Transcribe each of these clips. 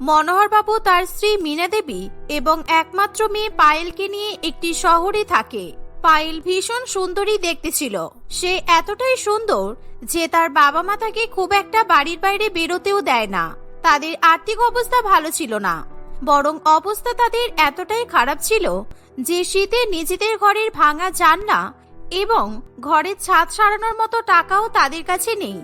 মনোহরবাবু তার স্ত্রী মীনা দেবী এবং একমাত্র মেয়ে পায়েলকে নিয়ে একটি শহরে থাকে। পায়েল ভীষণ সুন্দরী দেখতে ছিল। সে এতটাই সুন্দর যে তার বাবা মা তাকে খুব একটা বাড়ির বাইরে বেরোতেও দেয় না। তাদের আর্থিক অবস্থা ভালো ছিল না। বরং অবস্থা তাদের এতটাই খারাপ ছিল যে শীতে নিজেদের ঘরের ভাঙা জানলা এবং ঘরের ছাদ সারানোর মতো টাকাও তাদের কাছে নেই।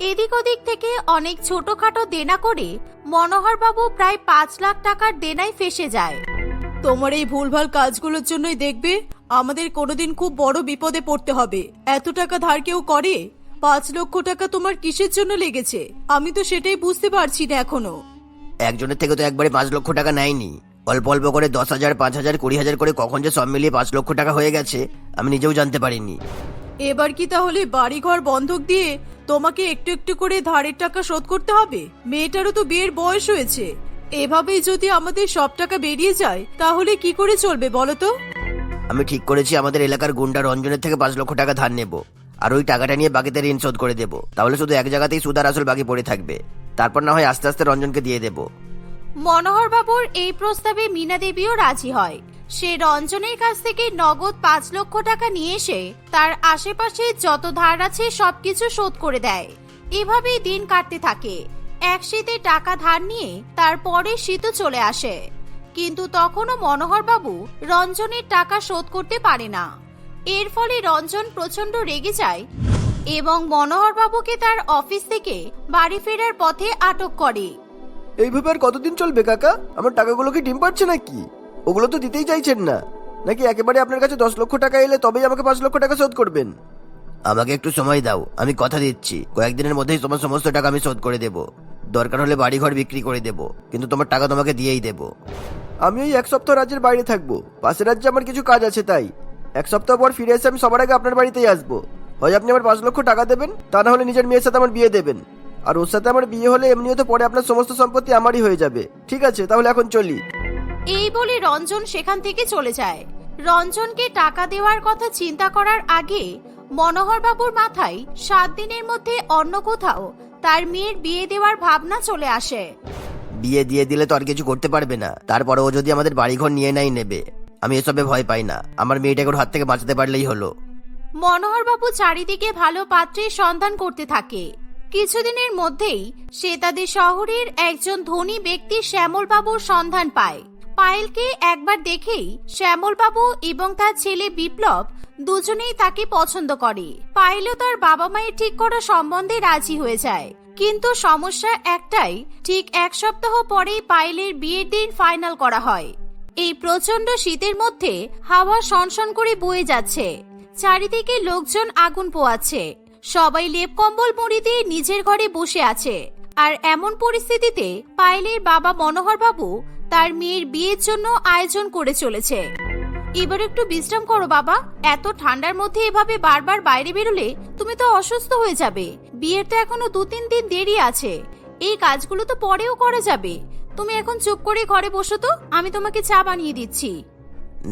এদিক ওদিক থেকে অনেক ছোটখাটো দেনা করে মনোহরবাবু প্রায় পাঁচ লাখ টাকার দেনায় ফেসে যায়। তোমার এই ভুলভাল কাজগুলোর জন্যই দেখবে আমাদের কোনোদিন খুব বড় বিপদে পড়তে হবে। এত টাকা ধার কেউ করে? পাঁচ লক্ষ টাকা তোমার কিসের জন্য লেগেছে? আমি তো সেটাই বুঝতে পারছি না এখনও। একজনের থেকে তো একবারে পাঁচ লক্ষ টাকা নেয়নি। অল্প অল্প করে দশ হাজার পাঁচ হাজার কুড়ি হাজার করে কখন যে সব মিলিয়ে পাঁচ লক্ষ টাকা হয়ে গেছে আমি নিজেও জানতে পারিনি। এবার কি তাহলে বাড়িঘর বন্ধক দিয়ে তোমাকে একটু একটু করে ধারের টাকা শোধ করতে হবে? মেয়েটারও তো বিয়ের বয়স হয়েছে। এভাবেই যদি আমাদের সব টাকা বেরিয়ে যায় তাহলে কি করে চলবে বলো তো? আমি ঠিক করেছি আমাদের এলাকার গুন্ডা রঞ্জনের থেকে পাঁচ লক্ষ টাকা ধার নেব। আর ওই টাকাটা নিয়ে বাকিতে ঋণ শোধ করে দেবো। তাহলে শুধু এক জায়গাতেই সুদার আসল বাকি পড়ে থাকবে। তারপর না হয় আস্তে আস্তে রঞ্জনকে দিয়ে দেবো। মনোহরবাবুর এই প্রস্তাবে মীনা দেবীও রাজি হয়। সে রঞ্জনের কাছ থেকে নগদ পাঁচ লক্ষ টাকা নিয়ে এসে তার আশেপাশে যত ধার আছে সবকিছু শোধ করে দেয়। এভাবেই দিন কাটতে থাকে। এক শীতে টাকা ধার নিয়ে তারপরে শীতও চলে আসে। কিন্তু তখনও মনোহরবাবু রঞ্জনের টাকা শোধ করতে পারে না। এর ফলে রঞ্জন প্রচণ্ড রেগে যায় এবং মনোহরবাবুকে তার অফিস থেকে বাড়ি ফেরার পথে আটক করে। এইভাবে আর কতদিন চলবে কাকা? আমার টাকাগুলো কি ডিম পাচ্ছে নাকি? ওগুলো তো দিতেই চাইছেন না। নাকি একেবারে আপনার কাছে দশ লক্ষ টাকা এলে তবেই আমাকে পাঁচ লক্ষ টাকা শোধ করবেন? আমাকে একটু সময় দাও আমি কথা দিচ্ছি। কয়েকদিনের মধ্যেই তোমার সমস্ত টাকা আমি শোধ করে দেবো। দরকার হলে বাড়িঘর বিক্রি করে দেবো কিন্তু তোমার টাকা তোমাকে দিয়েই দেবো। আমি ওই এক সপ্তাহ রাজ্যের বাইরে থাকব। পাশের রাজ্যে আমার কিছু কাজ আছে তাই। এক সপ্তাহ পর ফিরে এসে আমি সবার আগে আপনার বাড়িতেই আসব। হয় আপনি আমার পাঁচ লক্ষ টাকা দেবেন তা না হলে নিজের মেয়ের সাথে আমার বিয়ে দেবেন। আর ওর সাথে আমার বিয়ে হলে এমনিও তো পরে আপনার সমস্ত সম্পত্তি আমারই হয়ে যাবে। ঠিক আছে তাহলে এখন চলি। এই বলে রঞ্জন সেখান থেকে চলে যায়। রঞ্জনকে টাকা দেওয়ার কথা চিন্তা করার আগে মনোহর বাবুর মাথায় সাত দিনের মধ্যে অন্য কোথাও তার মেয়ের বিয়ে দেওয়ার ভাবনা চলে আসে। বিয়ে দিয়ে দিলে তো আর কিছু করতে পারবে না। তারপরে ও যদি আমাদের বাড়িঘর নিয়ে নাই নেবে। আমি এসবে ভয় পাই না। আমার মেয়েটাকে ওর হাত থেকে বাঁচাতে পারলেই হলো। মনোহর বাবু চারিদিকে ভালো পাত্রের সন্ধান করতে থাকে। কিছুদিনের মধ্যেই সে তাদের শহরের একজন ধনী ব্যক্তি শ্যামল বাবুর সন্ধান পায়। পায়েলকে একবার দেখেই শ্যামল বাবু এবং তার ছেলে বিপ্লব দুজনেই তাকে পছন্দ করে। পায়েলও তার বাবা মায়ের ঠিক করা সম্বন্ধে রাজি হয়ে যায়। কিন্তু সমস্যা একটাই, ঠিক এক সপ্তাহ পরেই পায়েলের বিয়ের দিন ফাইনাল করা হয়। এই প্রচণ্ড শীতের মধ্যে হাওয়া সনসন করে বয়ে যাচ্ছে। চারিদিকে লোকজন আগুন পোয়াচ্ছে। সবাই লেপ কম্বল মুড়ি দিয়ে নিজের ঘরে বসে আছে। আর এমন পরিস্থিতিতে পায়েলের বাবা মনোহর বাবু তার মেয়ের বিয়ের জন্য আয়োজন করে চলেছে। এবার একটু বিশ্রাম করো বাবা। এত ঠান্ডার মধ্যে এভাবে বারবার বাইরে বেরোলে তুমি তো অসুস্থ হয়ে যাবে। বিয়ের তো এখনও দু তিন দিন দেরি আছে। এই কাজগুলো তো পরেও করা যাবে। তুমি এখন চুপ করে ঘরে বসো তো, আমি তোমাকে চা বানিয়ে দিচ্ছি।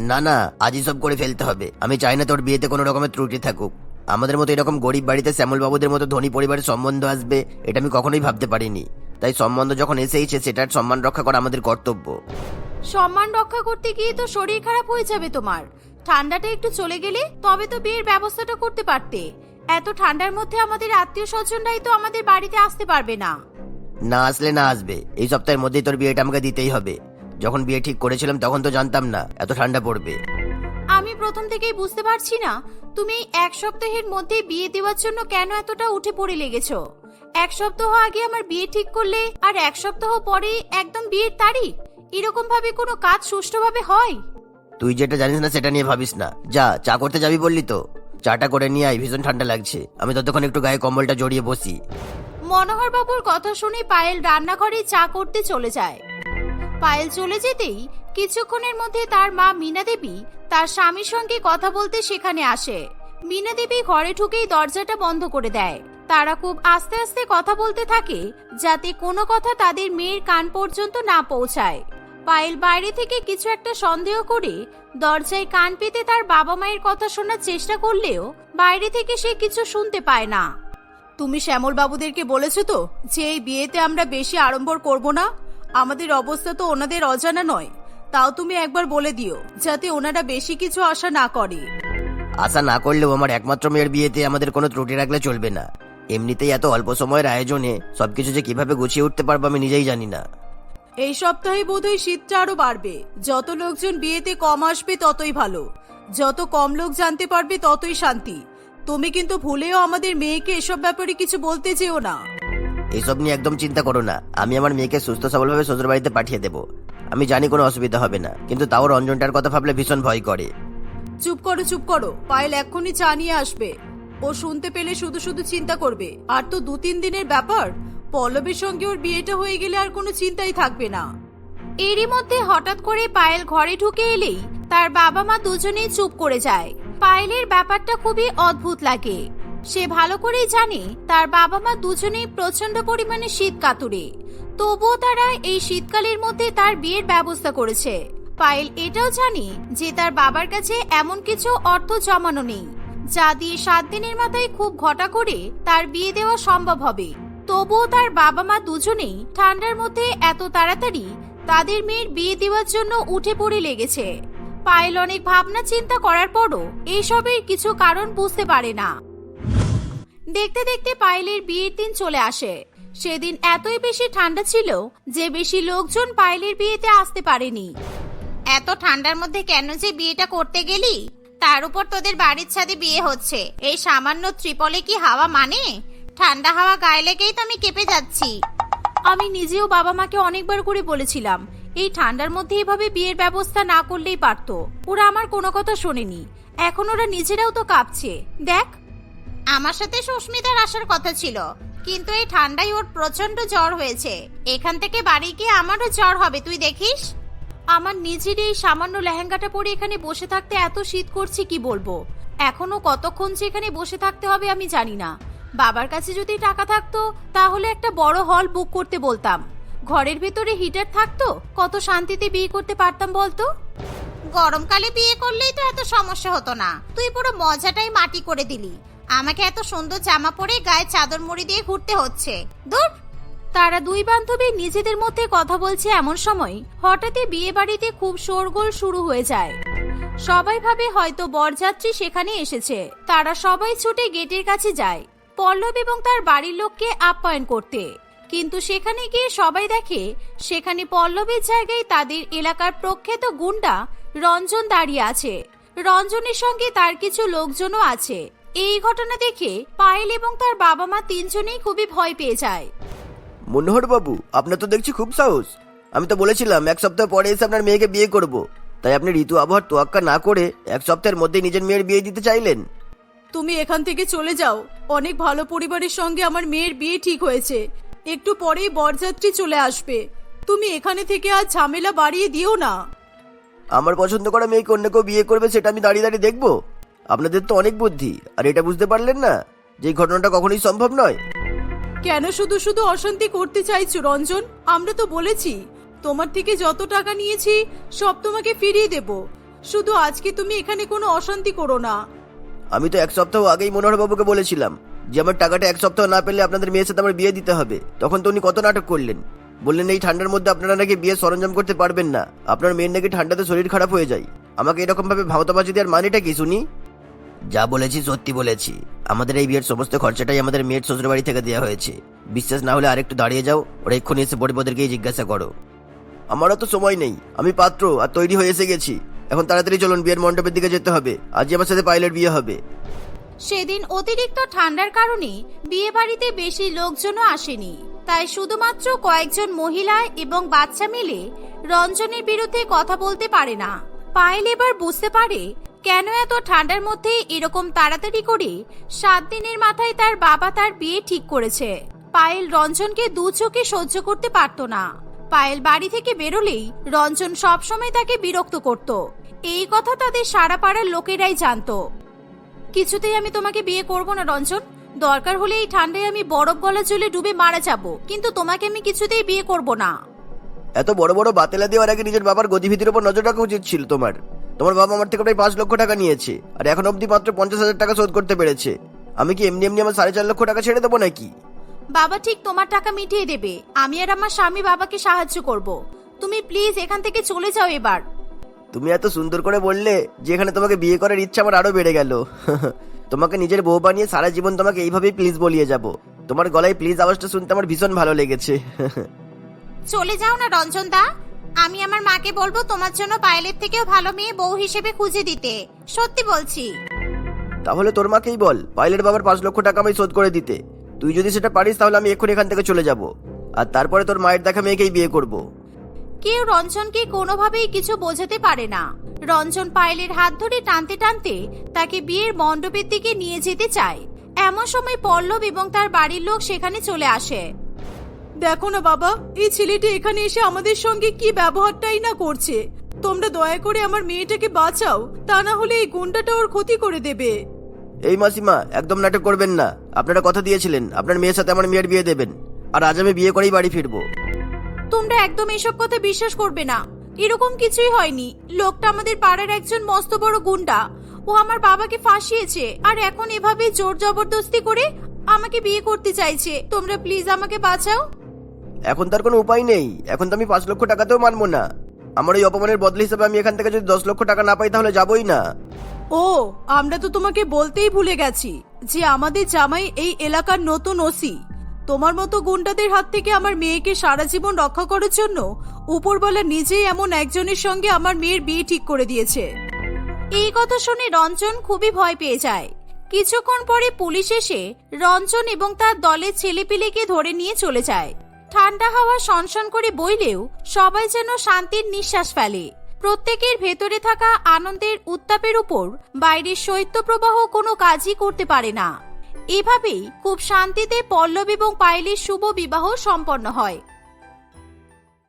না না, আজই সব করে ফেলতে হবে। আমি চাই না তোর বিয়েতে কোনো রকমের ত্রুটি থাকুক। আমাদের মতো এরকম গরিব বাড়িতে শ্যামল বাবুদের মতো ধনী পরিবারের সম্বন্ধ আসবে, এটা আমি কখনোই ভাবতে পারিনি। তাই সম্বন্ধ যখন এসেইছে সেটার সম্মান রক্ষা করা আমাদের কর্তব্য। সম্মান রক্ষা করতে গিয়ে তো শরীর খারাপ হয়ে যাবে তোমার। ঠান্ডাটা একটু চলে গেলে তবে তো বিয়ের ব্যবস্থাটা করতে পারতে। এত ঠান্ডার মধ্যে আমাদের আত্মীয় স্বজনরাই তো আমাদের বাড়িতে আসতে পারবে না। না আসলে না আসবে। এই সপ্তাহের মধ্যেই তোর বিয়েটা আমাকে দিতেই হবে। যখন বিয়ে ঠিক করেছিলাম তখন তো জানতাম না এত ঠান্ডা পড়বে। আমি প্রথম থেকেই বুঝতে পারছি না তুমি এক সপ্তাহের মধ্যে বিয়ে দেওয়ার জন্য কেন এতটা উঠে পড়ে লেগেছো? এক সপ্তাহ আগে আমার বিয়ে ঠিক করলে আর এক সপ্তাহ পরে একদম বিয়ের তারিখ? এরকম ভাবে কোনো কাজ সুষ্ঠুভাবে হয়? তুই যেটা জানিস না সেটা নিয়ে ভাবিস না। যা চা করতে যাবি বললি তো? চাটা করে নিয়ে আয় ভীষণ ঠান্ডা লাগছে। আমি ততক্ষণ একটু গায়ে কম্বলটা জড়িয়ে বসি। মনোহর বাবুর কথা শুনে পায়েল রান্নাঘরে চা করতে চলে যায়। পায়েল চলে যেতেই কিছুক্ষণের মধ্যে তার মা মীনা দেবী তার স্বামীর সঙ্গে কথা বলতে সেখানে আসে। মীনা দেবী ঘরে ঢুকেই দরজাটা বন্ধ করে দেয়। তারা খুব আস্তে আস্তে কথা বলতে থাকে যাতে কোনো কথা তাদের মেয়ের কান পর্যন্ত না পৌঁছায়। পায়েল বাইরে থেকে কিছু একটা সন্দেহ করে দরজায় কান পেতে তার বাবা মায়ের কথা শোনার চেষ্টা করলেও বাইরে থেকে সে কিছু শুনতে পায় না। তুমি শ্যামল বাবুদেরকে বলেছ তো যে এই বিয়েতে আমরা বেশি আড়ম্বর করব না? আমাদের অবস্থা তো ওনাদের অজানা নয়। তাও তুমি একবার বলে দিও যাতে ওনারা বেশি কিছু আশা না করে। আশা না করলেও আমার একমাত্র মেয়ের বিয়েতে আমাদের কোনো ত্রুটি রাখলে চলবে না। এমনিতেই এত অল্প সময়ের আয়োজনে সবকিছু যে কীভাবে গুছিয়ে উঠতে পারব আমি নিজেই জানি না। এই সপ্তাহে বোধহয় শীতটা আরও বাড়বে। যত লোকজন বিয়েতে কম আসবে ততই ভালো। যত কম লোক জানতে পারবে ততই শান্তি। তুমি কিন্তু ভুলেও আমাদের মেয়েকে এসব ব্যাপারে কিছু বলতে চেও না। এইসব নিয়ে একদম চিন্তা করো না। আমি আমার মেয়েকে সুস্থ সবলভাবে শ্বশুর বাড়িতে পাঠিয়ে দেবো। আমি জানি কোনো অসুবিধা হবে না কিন্তু তাও রঞ্জনটার কথা ভাবলে ভীষণ ভয় করে। চুপ করো চুপ করো। পায়েল এক্ষুনি চা নিয়ে আসবে। ও শুনতে পেলে শুধু শুধু চিন্তা করবে। আর তো দু তিন দিনের ব্যাপার। পল্লবের সঙ্গে ওর বিয়েটা হয়ে গেলে আর কোনো চিন্তাই থাকবে না। এরই মধ্যে হঠাৎ করে পায়েল ঘরে ঢুকে এলেই তার বাবা মা দুজনেই চুপ করে যায়। পায়েলের ব্যাপারটা খুবই অদ্ভুত লাগে। সে ভালো করেই জানে তার বাবা মা দুজনেই প্রচণ্ড পরিমাণে শীত কাতুরে। তবুও তারা এই শীতকালের মধ্যে তার বিয়ের ব্যবস্থা করেছে। পায়েল এটাও জানে যে তার বাবার কাছে এমন কিছু অর্থ জমানো নেই, যা দিয়ে সাত দিনের মাথায় খুব ঘটা করে তার বিয়ে দেওয়া সম্ভব হবে। তবুও তার বাবা মা দুজনেই ঠান্ডার মধ্যে এত তাড়াতাড়ি তাদের মেয়ের বিয়ে দেওয়ার জন্য উঠে পড়ে লেগেছে। পায়েল অনেক ভাবনা চিন্তা করার পরও এসবের কিছু কারণ বুঝতে পারে না। দেখতে দেখতে পায়েলের বিয়ের দিন চলে আসে। সেদিন এতই বেশি ঠান্ডা ছিল যে বেশি লোকজন পায়েলের বিয়েতে আসতে পারেনি। এত ঠান্ডার মধ্যে কেন যে বিয়েটা করতে গেলি? তার উপর তোদের বাড়ির ছাদে বিয়ে হচ্ছে। এই সামান্য ত্রিপলে কি হাওয়া মানে? ঠান্ডা হাওয়া গায়ে লেগেই তো আমি কেঁপে যাচ্ছি। আমি নিজেও বাবা মাকে অনেকবার করে বলেছিলাম, এই ঠান্ডার মধ্যে এভাবে বিয়ের ব্যবস্থা না করলেই পারতো। ওরা আমার কোনো কথা শোনেনি। এখন ওরা নিজেরাও তো কাঁপছে। দেখ আমার সাথে সুস্মিতার আসার কথা ছিল। কিন্তু এই ঠান্ডায় ওর প্রচণ্ড জ্বর হয়েছে। এখান থেকে বাড়ি গিয়ে আমারও জ্বর হবে তুই দেখিস? আমার নিজের এই সামান্য লেহেঙ্গাটা পরে এখানে বসে থাকতে এত শীত করছে কি বলব? এখনও কতক্ষণ যে এখানে বসে থাকতে হবে আমি জানি না। বাবার কাছে যদি টাকা থাকতো তাহলে একটা বড় হল বুক করতে বলতাম। ঘরের ভেতরে হিটার থাকতো কত শান্তিতে বিয়ে করতে পারতাম বলতো? গরমকালে বিয়ে করলেই তো এত সমস্যা হতো না। তুই পুরো মজাটাই মাটি করে দিলি। আমাকে এত সুন্দর জামা পরে গায়ে চাদর মুড়ি দিয়ে ঘুরতে হচ্ছে। দূর। তারা দুই বান্ধবী নিজেদের মধ্যে কথা বলছে এমন সময় হঠাৎই বিয়ে বাড়িতে খুব শোরগোল শুরু হয়ে যায়। সবাই ভাবে হয়তো বরযাত্রী সেখানে এসেছে। তারা সবাই ছুটে গেটের কাছে যায়। পল্লব এবং তার বাড়ির লোককে আপ্যায়ন করতে। কিন্তু সেখানে গিয়ে সবাই দেখে সেখানে পল্লবের জায়গায় তাদের এলাকার প্রখ্যাত গুন্ডা রঞ্জন দাঁড়িয়ে আছে। রঞ্জনের সঙ্গে তার কিছু লোকজনও আছে। এই ঘটনা দেখে পায়েল এবং তার বাবা মা তিনজনেই খুবই ভয় পেয়ে যায়। মনোহর বাবু আপনার তো দেখছি খুব সাহস। আমি তো বলেছিলাম এক সপ্তাহ পরে এসে আপনার মেয়েকে বিয়ে করব। তাই আপনি ঋতু আবহাওয়ার তোয়াক্কা না করে এক সপ্তাহের মধ্যে নিজের মেয়ের বিয়ে দিতে চাইলেন। তুমি এখান থেকে চলে যাও। অনেক ভালো পরিবারের সঙ্গে আমার মেয়ের বিয়ে ঠিক হয়েছে। একটু পরেই বরযাত্রী চলে আসবে। তুমি এখানে থেকে আর ঝামেলা বাড়িয়ে দিও না। আমার পছন্দ করা মেয়েকে অন্য কেউ বিয়ে করবে সেটা আমি দাঁড়িয়ে দাঁড়িয়ে দেখব? আপনাদের তো অনেক বুদ্ধি আর এটা বুঝতে পারলেন না যে এই ঘটনাটা কখনোই সম্ভব নয়। কেন শুধু শুধু অশান্তি করতে চাইছো রঞ্জন? আমরা তো বলেছি তোমার থেকে যত টাকা নিয়েছি সব তোমাকে ফিরিয়ে দেব। শুধু আজকে তুমি এখানে কোনো অশান্তি করো না। আমি তো এক সপ্তাহ আগেই মনোহর বাবুকে বলেছিলাম যে আমার টাকাটা এক সপ্তাহ না পেলে আপনাদের মেয়ের সাথে আমার বিয়ে দিতে হবে। তখন তো উনি কত নাটক করলেন। বললেন এই ঠান্ডার মধ্যে আপনারা নাকি বিয়ে সরঞ্জাম করতে পারবেন না। আপনার মেয়ের নাকি ঠান্ডাতে শরীর খারাপ হয়ে যায়। আমাকে এরকম ভাবে ভাওতাবাজি দেওয়ার মানেটা কি শুনি? যা বলেছি, সত্যি বলেছি। আমাদের এই বিয়ের সমস্ত খরচাটাই আমাদের মেয়ের শ্বশুর বাড়ি থেকে দেওয়া হয়েছে। বিশ্বাস না হলে আরেকটু দাঁড়িয়ে যাও, ওরা এক্ষুনি এসে পরিপদেরকেই জিজ্ঞাসা করো। আমারও তো সময় নেই, আমি পাত্র আর তৈরি হয়ে এসে গেছি। এখন তাড়াতাড়ি চলুন, বিয়ের মণ্ডপের দিকে যেতে হবে। আজই আমার সাথে পাইলের বিয়ে হবে। সেদিন অতিরিক্ত ঠান্ডার কারণে বিয়ে বাড়িতে বেশি লোকজনও আসেনি। তাই শুধুমাত্র কয়েকজন মহিলা এবং বাচ্চা মিলে রঞ্জনের বিরুদ্ধে কথা বলতে পারে না। পায়েল এবার বুঝতে পারে কেন এত ঠান্ডার মধ্যে এরকম তাড়াতাড়ি করে সাত দিনের মাথায় তার বাবা তার বিয়ে ঠিক করেছে? পায়েল রঞ্জনকে দু চোখে সহ্য করতে পারত না। পায়েল বাড়ি থেকে বেরোলেই রঞ্জন সবসময় তাকে বিরক্ত করত। এই কথা তাদের সারা পাড়ার লোকেরাই জানতো। কিছুতেই আমি তোমাকে বিয়ে করব না, রঞ্জন। দরকার হলে এই ঠান্ডায় আমি বরফ গলা চলে ডুবে মারা যাব, কিন্তু তোমাকে আমি কিছুতেই বিয়ে করব না। এত বড় বড় বাতেলা দেওয়ার আগে নিজের বাবার গতিবিধির উপর নজর রাখা উচিত ছিল তোমার। তোমার বাবা আমার থেকে প্রায় পাঁচ লক্ষ টাকা নিয়েছে আর এখন অবধি মাত্র পঞ্চাশ হাজার টাকা শোধ করতে পেরেছে। আমি কি এমনি এমনি আমার সাড়ে চার লক্ষ টাকা ছেড়ে দেবো নাকি? বাবা ঠিক তোমার টাকা মিটিয়ে দেবে। আমি আর আমার স্বামী বাবাকে সাহায্য করব। তুমি প্লিজ এখান থেকে চলে যাও এবার। তুমি এত সুন্দর করে বললে যে এখানে তোমাকে বিয়ে করার ইচ্ছা আমার আরও বেড়ে গেল। তোমাকে নিজের বউ বানিয়ে সারা জীবন তোমাকে এইভাবেই প্লিজ বলিয়ে যাব। তোমার গলায় প্লিজ আওয়াজটা শুনতে আমার ভীষণ ভালো লেগেছে। চলে যাও না রঞ্জন দা। আমি আমার মাকে বলব তোমার জন্য পায়েলের থেকেও ভালো মেয়ে বউ হিসেবে খুঁজে দিতে। সত্যি বলছি। তাহলে তোর মাকেই বল পাইলের বাবার পাঁচ লক্ষ টাকা আমি শোধ করে দিতে। তুই যদি সেটা পারিস তাহলে আমি এক্ষুনি এখান থেকে চলে যাব। আর তারপরে তোর মায়ের দেখা মেয়েকেই বিয়ে করব। কেউ রঞ্জনকে কোনোভাবেই কিছু বোঝাতে পারে না। রঞ্জন পায়েলের হাত ধরে টানতে টানতে তাকে বিয়ের মণ্ডপের দিকে নিয়ে যেতে চায়। এমন সময় পল্লব এবং তার বাড়ির লোক সেখানে চলে আসে। দেখো না বাবা এই ছেলেটি এখানে এসে আমাদের সঙ্গে কি ব্যবহারটাই না করছে। তোমরা দয়া করে আমার মেয়েটাকে বাঁচাও তা না হলে এই গুন্ডাটা ওর ক্ষতি করে দেবে। এই মাসিমা একদম নাটক করবেন না। আপনারা কথা দিয়েছিলেন আপনার মেয়ের সাথে আমার মেয়ের বিয়ে দেবেন। আর আজ আমি বিয়ে করেই বাড়ি ফিরবো। তোমরা একদম এসব কথা বিশ্বাস করবে না। এরকম কিছুই হয়নি। লোকটা আমাদের পাড়ার একজন মস্ত বড় গুন্ডা। ও আমার বাবাকে ফাঁসিয়েছে আর এখন এভাবে জোর জবরদস্তি করে আমাকে বিয়ে করতে চাইছে। তোমরা প্লিজ আমাকে বাঁচাও। এখন তার কোনো উপায় নেই। এখন তো আমি পাঁচ লক্ষ টাকাতেও মানবো না। আমার এই অপমানের বদলে হিসেবে আমি এখান থেকে যদি দশ লক্ষ টাকা না পাই, তাহলে যাবোই না। ও, আমরা তো তোমাকে বলতেই ভুলে গেছি যে আমাদের জামাই এই এলাকার নতুন ওসি। তোমার মতো গুন্ডাদের হাত থেকে আমার মেয়েকে সারা জীবন রক্ষা করার জন্য উপরওয়ালা নিজেই এমন একজনের সঙ্গে আমার মেয়ের বিয়ে ঠিক করে দিয়েছে। এই কথা শুনে রঞ্জন খুবই ভয় পেয়ে যায়। কিছুক্ষণ পরে পুলিশ এসে রঞ্জন এবং তার দলের ছেলেপিলেকে ধরে নিয়ে চলে যায়। ঠান্ডা হাওয়া সনসন করে বইলেও সবাই যেন শান্তির নিঃশ্বাস ফেলে। প্রত্যেকের ভেতরে থাকা আনন্দের উত্তাপের উপর বাইরের শৈত্যপ্রবাহ কোনো কাজই করতে পারে না। এভাবেই খুব শান্তিতে পল্লব এবং পায়েলের শুভ বিবাহ সম্পন্ন হয়।